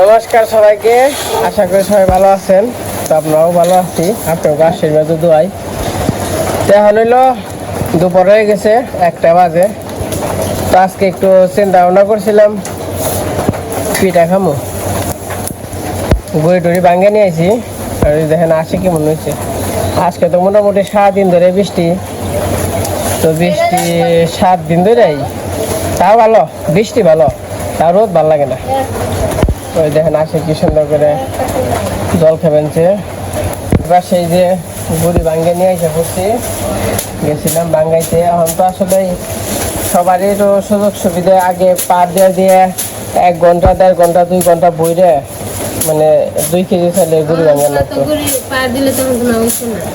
নমস্কার সবাইকে। আশা করি সবাই ভালো আছেন। তো আপনারাও ভালো আছি। আপনাকে আশীর্বাদ দোয়াই। তাহলে হইল দুপুর হয়ে গেছে, একটা বাজে। তো আজকে একটু চিন্তা ভাবনা করছিলাম, পিঠা খামো। গড়ি টড়ি ভাঙ্গে নিয়ে আইছি। আর দেখেন আসে কেমন হয়েছে। আজকে তো মোটামুটি সাত দিন ধরে বৃষ্টি। তো বৃষ্টি সাত দিন ধরেই। তাও ভালো, বৃষ্টি ভালো। তাও রোদ ভালো লাগে না। ওই দেখেন আসে কি সুন্দর করে জল খাবেনছে এবার সেই যে বুড়ি ভাঙ্গে নিয়ে এসে পড়ছি গেছিলাম ভাঙ্গাইতে এখন তো আসলে সবারই তো সুযোগ সুবিধা আগে পার দিয়ে দিয়ে এক ঘণ্টা দেড় ঘণ্টা দুই ঘণ্টা বইরে মানে দুই কেজি চাইলে গুড়ি ভাঙ্গা লাগতো।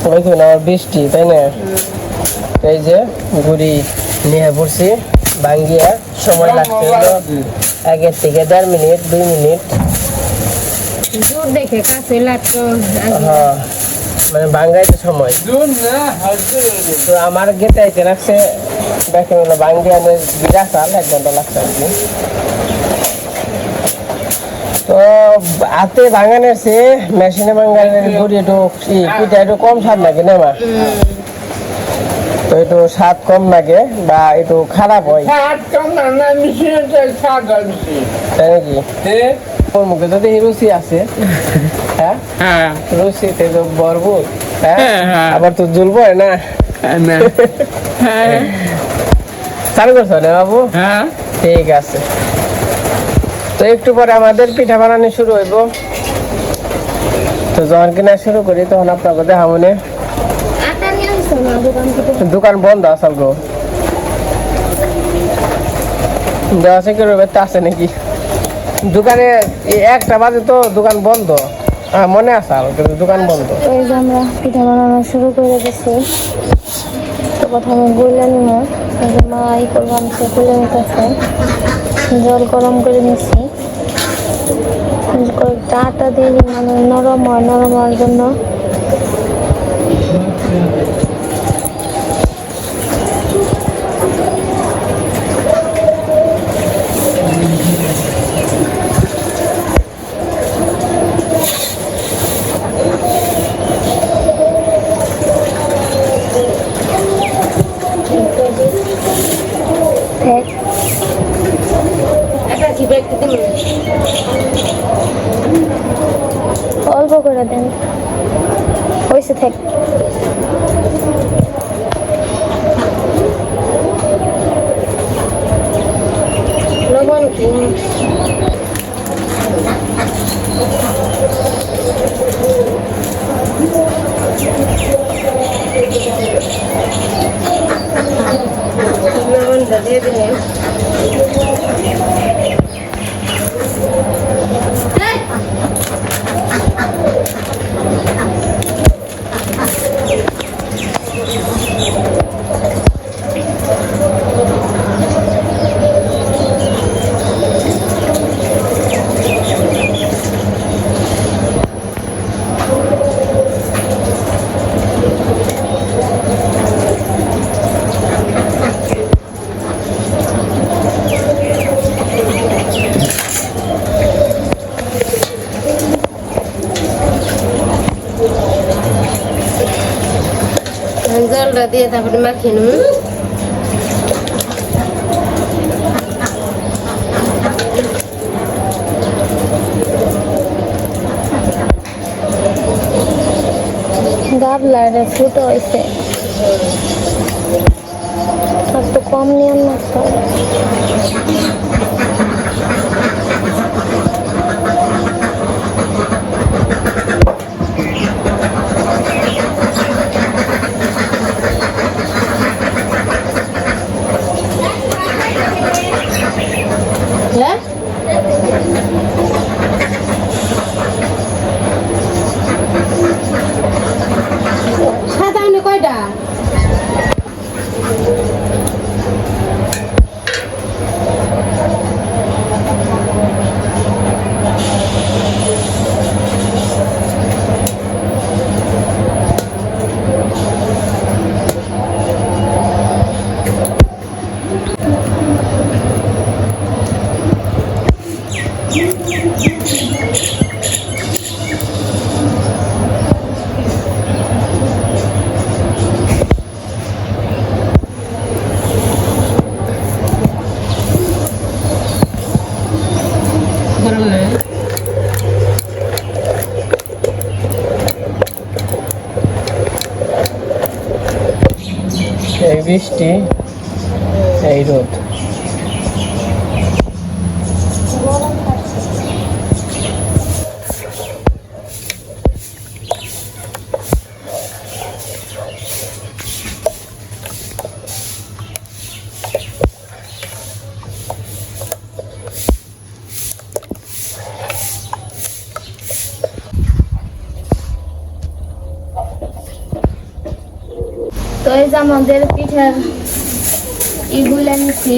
ওই না বৃষ্টি তাই না? এই যে গুড়ি নিয়ে পড়ছি ভাঙ্গিয়া সময় লাগছে আগের থেকে দেড় মিনিট দুই মিনিট। দেখে কাছে লাগতো হ্যাঁ মানে বাঙ্গাইতে সময়। তো আমার গেতে আইতে লাগছে দেখে বাঙ্গি আনে বিরা এক ঘণ্টা লাগছে আর কি। তো হাতে ভাঙানোর চেয়ে মেশিনে ভাঙানোর গুড়ি একটু পিঠা একটু কম স্বাদ লাগে না মা তো একটু স্বাদ কম লাগে বা একটু খারাপ হয়। তাই নাকি? ওর মুখে রুচি আছে হ্যাঁ? হ্যাঁ। রুচিতে তো ভরপুর হ্যাঁ? হ্যাঁ। আবার তো জুলবো না? না। হ্যাঁ। চালু করছ না বাবু? হ্যাঁ। ঠিক আছে। তো একটু পরে আমাদের পিঠা বানানো শুরু হইব। তো যখন কিনা শুরু করি তখন আপনাকে দেখাবো নে। দোকান বন্ধ আসল গো। দেওয়া আছে নাকি? দোকানে একটা বাজে তো দোকান বন্ধ। হ্যাঁ মনে আছে আর, কিন্তু দোকান বন্ধ। এই যে আমরা পিঠা বানানো শুরু করে দিছি। তো প্রথমে গুলে যে মা এই করব আমি সে নিতেছে জল গরম করে আটা দিয়ে মানে নরম হয়, নরম হওয়ার জন্য। লবণটা দিয়ে দিয়ে তারপরে মাখিয়ে নেব। গাবলা রে ফুটো হয়েছে একটু কম নিয়ম না সব হ্যাঁ সাদা আনে কয়টা গরম না এই বৃষ্টি এই রোদ। আমাদের পিঠার ই বলে নিচ্ছি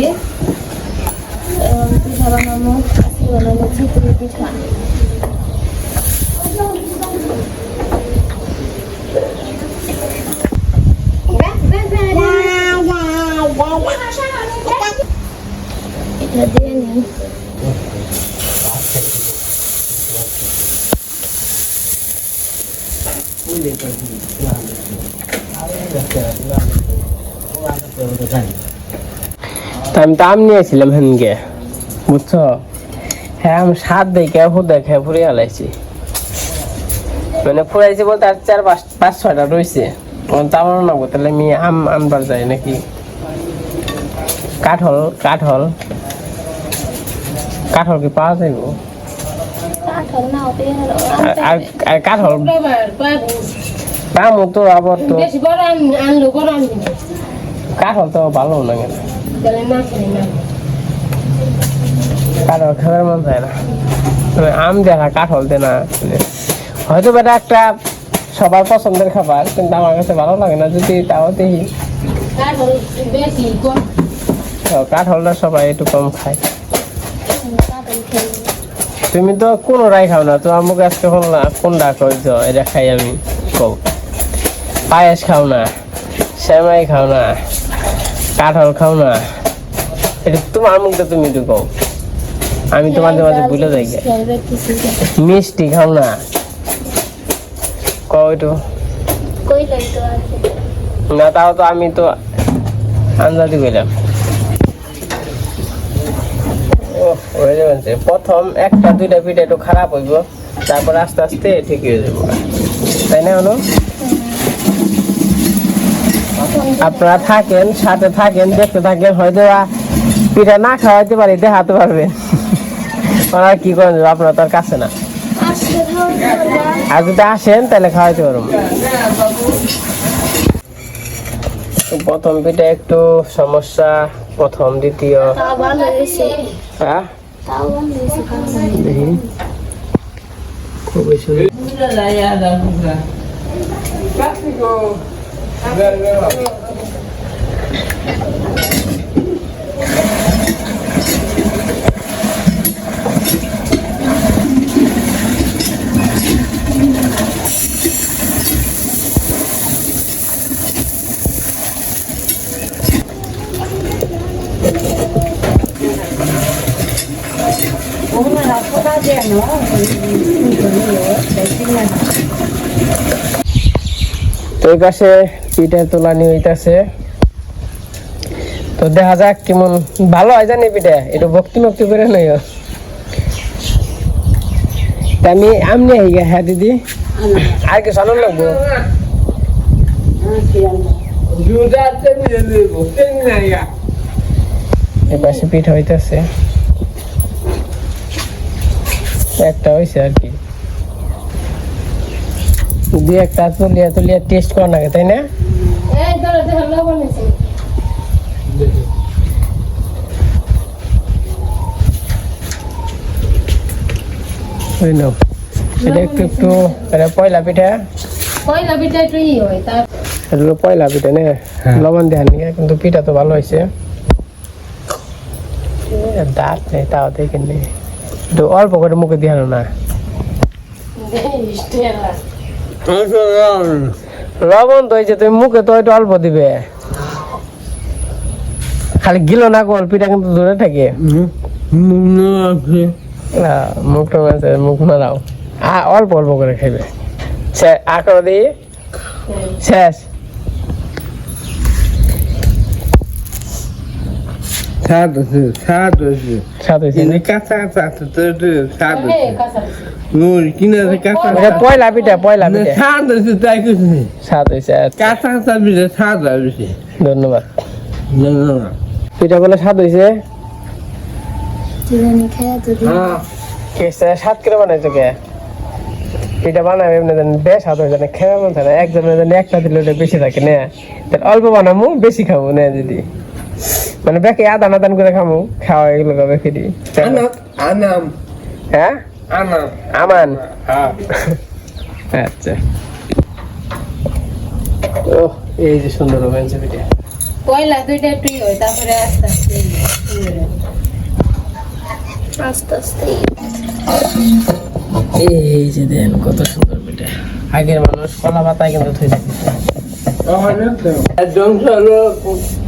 পিঠা বানানো আজকে বানানো চিতই পিঠা। এটা দিয়ে নিই। আমি তো আম নিয়েছিলাম হেনকে। বুঝছ? হ্যাঁ আমি সাত দেখে ফুদে খেয়ে ফুরে হালাইছি মানে ফুরাইছি বলতে আর চার পাঁচ পাঁচ ছয়টা রয়েছে তা আমার না তাহলে আমি আম আনবার যাই নাকি? কাঠল কাঠল। কাঠল কি পাওয়া যাইব? আর কাঠল? বাবার তো আবার তো। বেশি বড় আন- আনলো বড় কাঠল তো ভালো তাহলে না খেলে খাবার মন চায় না। আম দেখা কাঠল দে না হয়তো বা এটা একটা সবার পছন্দের খাবার কিন্তু আমার কাছে ভালো লাগে না যদি তাও দেখি। কাঠল কাঠলটা সবাই একটু কম খায়। তুমি তো কোনো রাই খাও না তো আমাকে আজকে না কোনটা কইছ এটা খাই আমি কও। পায়েস খাও না, সেমাই খাও না, কাঠল খাও না। এটা তোমার মুখটা তুমি একটু কও। আমি তো মাঝে ভুলে যাই মিষ্টি খাও না। কও একটু। কইলাই তো আর কি। না, তাও তো আমি তো আন্দাজি কইলাম। প্রথম একটা, দুইটা, পিঠা একটু খারাপ হইব, তারপর আস্তে আস্তে ঠিক হয়ে যাব। তাই না, অনু? আপনারা থাকেন, সাথে থাকেন, দেখতে থাকেন হয়তো পিঠা না খাওয়াইতে পারি, দেখাতে পারবেন। ওনারা কি করেন আপনারা তার কাছে না? আর যদি আসেন, তাহলে খাওয়াইতে পারব। প্রথম পিঠা একটু সমস্যা, প্রথম, দ্বিতীয়। হ্যাঁ? খুবই সুন্দর। তো এই পাশে পিঠা তোলানি হইতাছে। তো দেখা যাক কেমন ভালো হয় জানি পিঠা। একটু ভক্তি ভক্তি করে নই আমি আমনি আই গে হ্যাঁ দিদি। আর কি সালাম লাগবো? এই পাশে পিঠা হইতাছে। একটা হয়েছে আর কি। দুই একটা তুলিয়া তুলিয়া টেস্ট করা লাগে তাই না? এই ধরো দেখো লবণ আছে ওই নাও। এটা একটু একটু পয়লা পিঠা। পয়লা পিঠা একটু ই হয় তার এটা পয়লা পিঠা নে? লবণ দেওয়ার নিয়ে কিন্তু পিঠা তো ভালো হয়েছে দাঁত নেই তাও দেখে একটু অল্প করে মুখে দিয়ে না। লবণ তো হয়েছে তুমি মুখে তো একটু অল্প দিবে। খালি গিলো না গোল, পিঠা কিন্তু দূরে থাকে। মুখটা মাঝে মুখ মারাও আ, অল্প অল্প করে খাইবে। আঁকড়ো দিয়ে শেষ। স্বাদ আছে স্বাদ আছে স্বাদ হয়েছে কাঁচা কাঁচা আছে তো একটু স্বাদ হে আছে কাঁচা নুন কিনে আছে কাঁচা এটা পয়লা পিঠা পয়লা পিঠা স্বাদ আছে তাই কিছু নেই স্বাদ হয়েছে কাঁচা কাঁচা পিঠে স্বাদ ধন্যবাদ। পিঠা বলে স্বাদ হয়েছে কি জানি খেয়ে যদি হ্যাঁ। কেসে স্বাদ করে বানাইছো কে? পিঠা বানাবে এমনি জানি বেশ স্বাদ হয়ে জানে খেয়ে মন থাকে একজনের জানি একটা দিলে বেশি থাকে না। অল্প বানাবো বেশি খাব না যদি মানে বেকে আদান আদান করে খামু খাওয়া এগুলো কবে ফিরি। আনাম আনাম। হ্যাঁ? আনাম। আমান। হ্যাঁ। আচ্ছা। ও এই যে সুন্দর রোমাঞ্চ পিঠা পয়লা দুইটা একটু ই হয় তারপরে আস্তে আস্তে আস্তে আস্তে। এই যে দেন কত সুন্দর পিঠা আগের মানুষ কলা পাতায় কিন্তু থই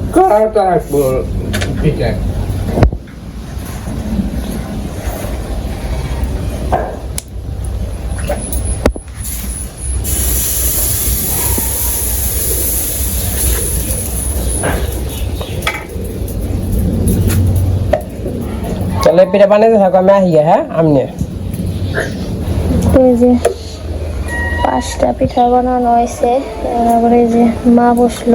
হলো কড়াটা রাখব পিঠা চলে পিঠা বানাইতে থাকো আমি আহি হ্যাঁ? আমনে এই যে পাঁচটা পিঠা বানানো হয়েছে। তারপরে যে মা বসল।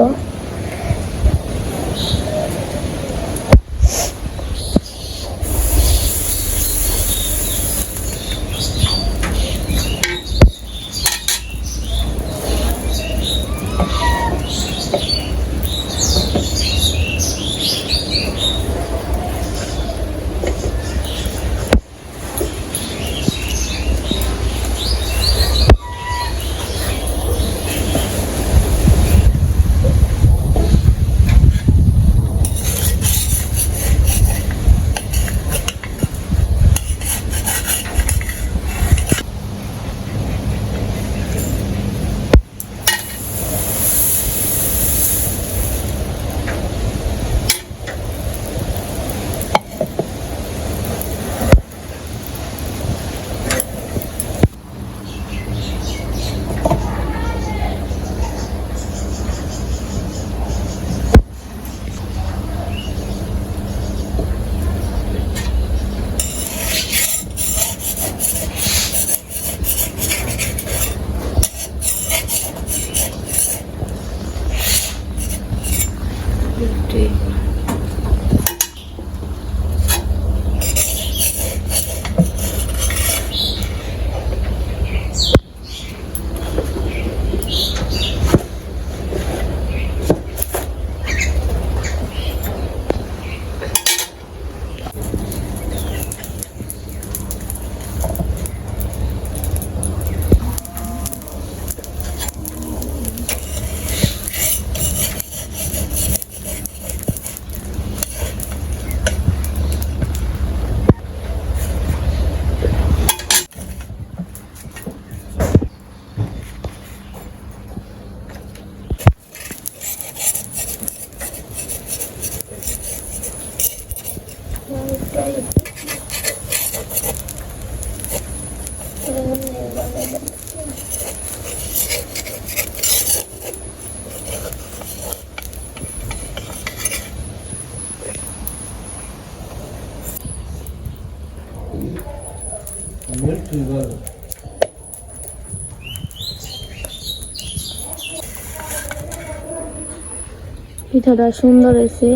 পিঠাটা সুন্দর হয়েছে।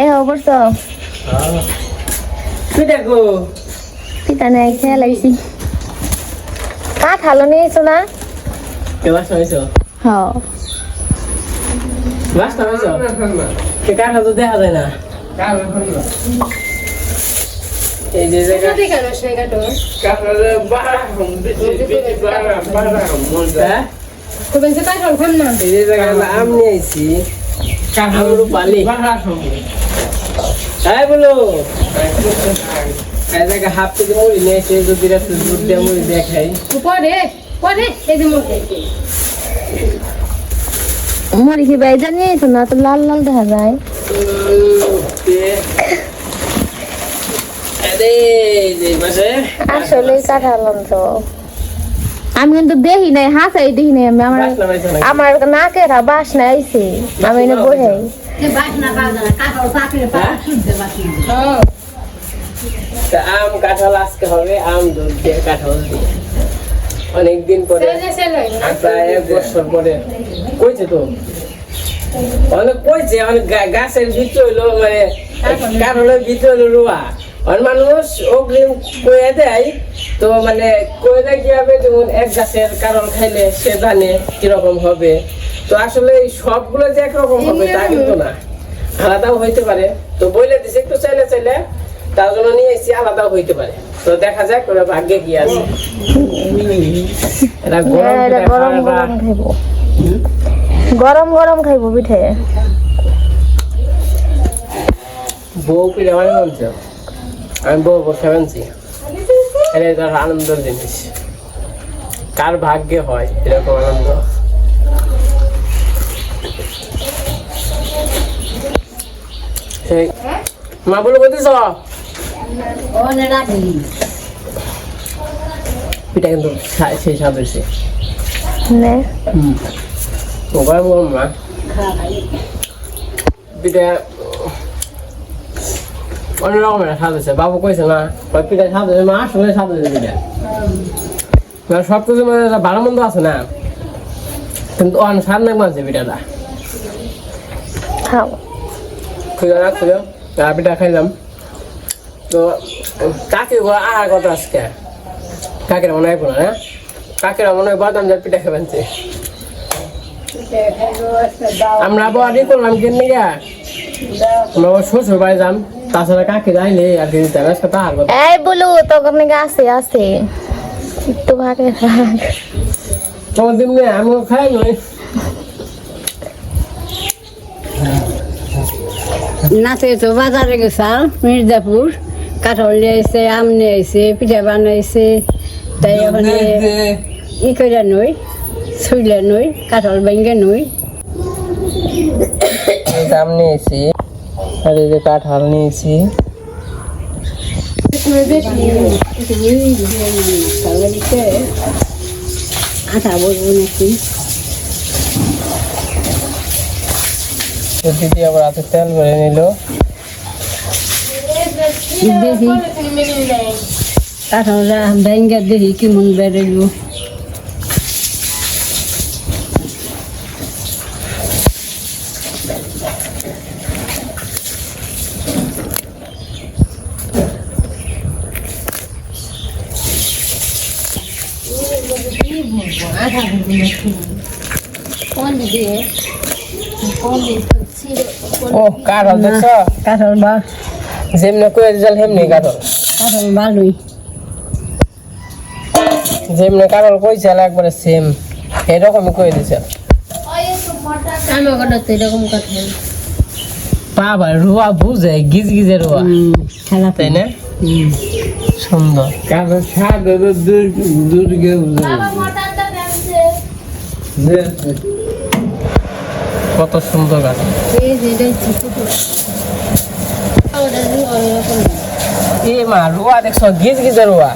এই খবর তো পিঠা গো। পিঠা নেই খেয়ে লাগছি কাঠ হালো নিয়েছো না? কে তো দেখা যায় না এই যে জায়গা থেকে আনস নাই কাটো হম মজা তো না এই যে জায়গা আম নিয়ে আইছি কাঠাগুলো পালি বাড়া হম হ্যাঁ বলো এই জায়গায় হাফ কেজি মুড়ি নিয়ে এসে যদি একটু দুধ দিয়ে মুড়ি দিয়ে খাই পরে পরে এই যে মরি কি বাইজা নিয়েছো না তো লাল লাল দেখা যায়। আসলে কাঁঠালাম তো আমি কিন্তু দেখি নাই হাসাই দেখি নাই আমি। আমার? আমার নাকের বাসনা আইছে। আমি এনে বসে। বাসনা পাওয়া যায় না। তা আম কাঁঠাল আজকে হবে আম দুধ দিয়ে কাঁঠাল দিয়ে। অনেকদিন পরে আর প্রায় এক বছর পরে। কইছে তো? অনেক কইছে অনেক গাছের ভিতরে হইল মানে কাঁঠালের ভিতরে হইল রোয়া। অনেক মানুষ অগ্রিম কয়ে দেয় তো মানে কয়ে দেয় কি হবে যেমন এক গাছের কারণ খাইলে সে জানে কীরকম হবে। তো আসলে সবগুলো যে একরকম হবে তা কিন্তু না। আলাদাও হইতে পারে। তো বইলে দিছে একটু চাইলে চাইলে তার জন্য নিয়ে এসেছি আলাদাও হইতে পারে। তো দেখা যাক ওরা ভাগ্যে কি আছে। এটা গরম হ্যাঁ, এটা গরম গরম খাইবো। গরম গরম খাইবো পিঠে। বউ পিঠা মানে বলছো। আমি বউ বসে বানছি এটা একটা আনন্দের জিনিস। কার ভাগ্যে হয় এরকম আনন্দ? মা বলে রাখি পিঠা কিন্তু সা- সেই স্বাদ ওবার বল মা পিঠা অন্য রকমের স্বাদ হয়েছে বাবু কইছে না পিঠা স্বাদ হয়েছে মা আসলে স্বাদ হয়েছে পিঠা। মানে সব কিছু মানে ভালো মন্দ আছে না। কিন্তু অন স্বাদ না মানছে পিঠাটা। খুঁজে না খুঁজে পিঠা খাইলাম। তো কাকি আর কথা আজকে? কাকের মনে হয় না? কাকের মনে হয় বাদাম যার পিঠা খাবেনছে আমরা আবার করলাম কেন গা আমরা শ্বশুর বাড়ি যাম। তাছাড়া কাকি যাইলে আর কি দিতে হবে? আজকে কথা এই বলু তো নাকি আছে আছে। একটু ভাগে তোমার দিন আমিও খাই নই নাচে তো বাজারে গেছাল মির্জাপুর। কাঠল নিয়ে আইছে আম নিয়ে আইছে পিঠা বানাইছে তাই ওখানে ই করে নই ছুইলে নই কাঠল ভেঙে নই দাম নিয়েছি আর এই যে কাঁঠাল নিয়েছি আঠা বলব নাকি দিদি আবার হাতে তেল ভরে নিল। দেখি কাঠল ভেঙে দেখি কেমন দিয়ে ও কাঁঠাল দেখছ? কাঠল বা যেমনি করে দিয়েছিল সেমনি কাঁঠাল কাঠল ভালোই। যেমনি কাঁঠাল কইছিল একবারে সেম এরকমই করে দিছে। আমি ওখানে তো এরকম কথা বাবা রুয়া বুঝে গিজ গিজে রুয়া খেলা তাই না? সুন্দর। কারণ দুর্গে কত সুন্দর কাঁঠাল এই যে এটাই ছোট ওটা দিয়ে ওরকম এ মা রুয়া দেখছ গিজ গিজে রুয়া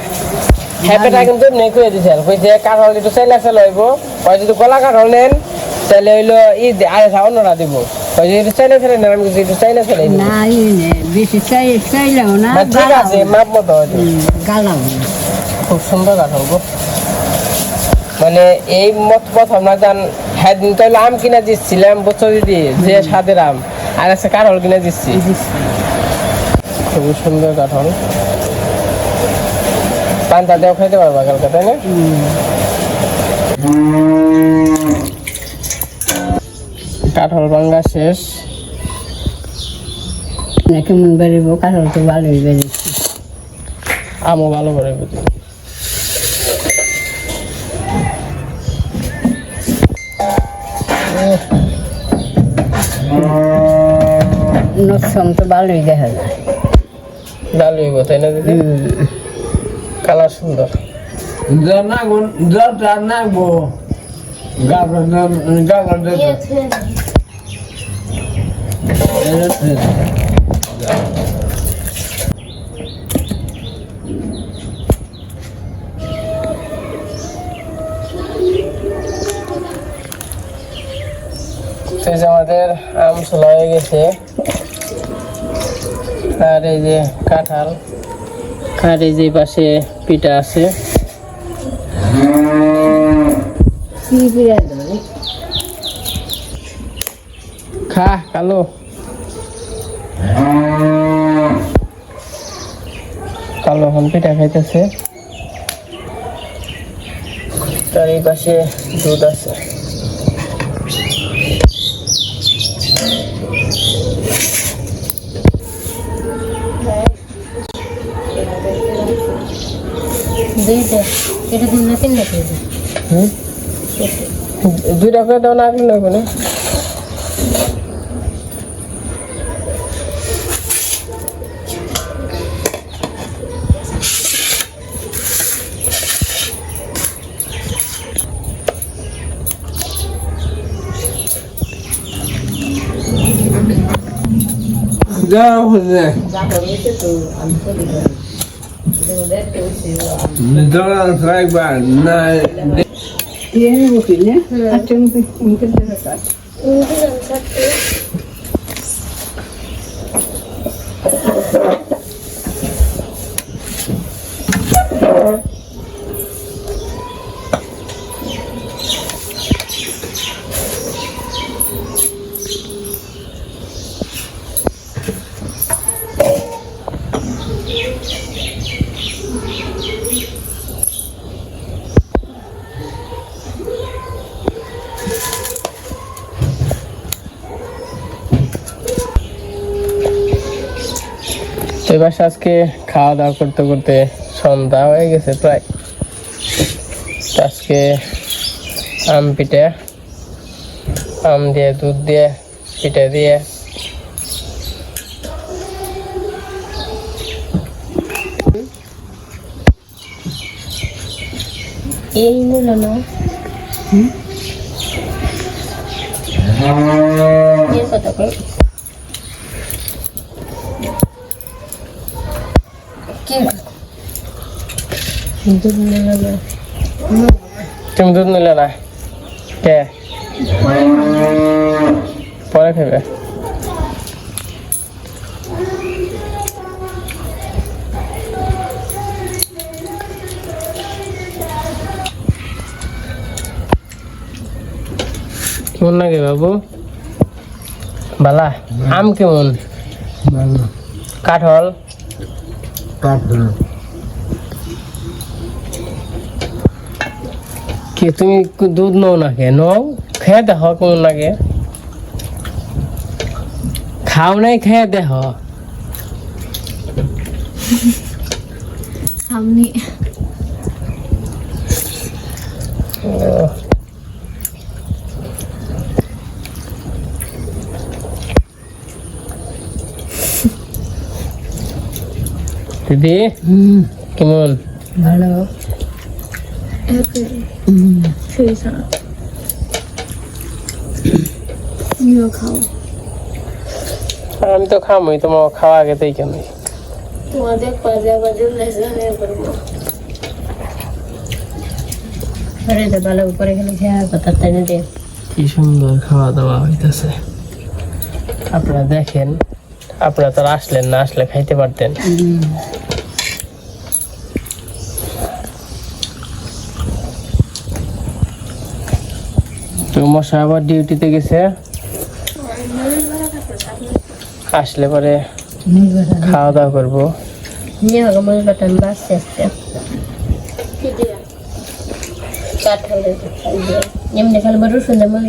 হ্যাপেটা কিন্তু নেই করে দিছিল। কইছে কাঁঠাল একটু চাইলে চাইলে হইব কই যদি গলা কাঁঠাল নেন তাহলে হইল ই আড়াইশা অন্যরা দিব। কই যদি চাইলে চাইলে নেন আমি কিছু চাইলে চাইলে না বেশি চাই চাইলেও না না, ঠিক আছে মাপ মতো গালাও। খুব সুন্দর কাঁঠাল গো মানে এই মত প্রথম না জান হ্যাঁ দিন হলো আম কিনে দিচ্ছিলাম বছর দিদি যে স্বাদের আম আর একটা কাঁঠাল কিনে দিচ্ছি খুবই সুন্দর কাঁঠাল। পান্তা দেও খাইতে পারবা কালকে তাই না? কাঁঠাল ভাঙ্গা শেষ। কেমন বেরোব? কাঠল তো ভালোই বেরোচ্ছে। আমও ভালো করে বুঝি নকশন তো ভালোই দেখা যায়। ডাল হইব তাই না দিদি? কালার সুন্দর। গাবর ইয়ে ছুঁয়ে তো এই আমাদের আম ছোলা হয়ে গেছে। আর এই যে কাঁঠাল। আর এই যে পাশে পিঠা আছে। খা কালো। কালো এখন পিঠা খাইতেছে। তার এই পাশে দুধ আছে। দুইটা। এটা দিন না তিনটা দিন হুম? দুইটা করে দাও না আর নয় যা হচ্ছে ধরা থাকবার না দিয়ে মুখি না ይህ এবার আজকে খাওয়া দাওয়া করতে করতে সন্ধ্যা হয়ে গেছে প্রায়। আজকে আম পিঠে আম দিয়ে দুধ দিয়ে পিঠে দিয়ে। এই মূল্য না? কত করে দুধ নিল না তুমি দুধ নিলে না? কে? পরে খাবে। কেমন লাগে বাবু? বালা আম কেমন? কাঠল। কি তুমি দুধ নাও না কে? নাও খেয়ে দেখো কেমন লাগে। খাও নাই খেয়ে দেখ। সামনে। দিদি কেমন? ভালো। খাও আমি তো খামই তোমার খাওয়া আগে তাই কেন তোমাদের পাজা বাজে লেসনে করব। পরে তো ভালো উপরে গেলে খেয়ে কথা তাই না দে কি সুন্দর খাওয়া দাওয়া হইতেছে। আপনারা দেখেন আপনারা তো আর আসলেন না আসলে খাইতে পারতেন। তো মশা আবার ডিউটিতে গেছে। আসলে পরে খাওয়া দাওয়া করব মনে দিয়া এমনি খালি বড় সুন্দর মনে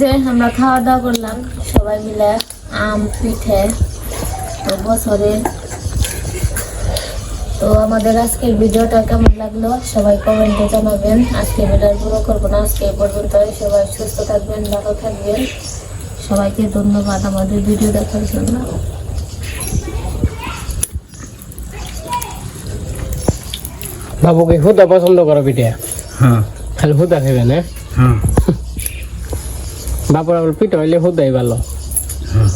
যে আমরা খাওয়া দাওয়া করলাম সবাই মিলে আম পিঠে বছরের তো আমাদের আজকের ভিডিওটা কেমন লাগল সবাই কমেন্টে জানাবেন। আজকে ভিডিও পুরো করব না আজকে পর্যন্ত। সবাই সুস্থ থাকবেন ভালো থাকবেন। সবাইকে ধন্যবাদ আমাদের ভিডিও দেখার জন্য। বাবুকে হুদা পছন্দ করো পিঠে। হ্যাঁ। খালি হুদা খাবে না হ্যাঁ। বাপুর আবার পিঠা হইলে হুদাই ভালো। হ্যাঁ।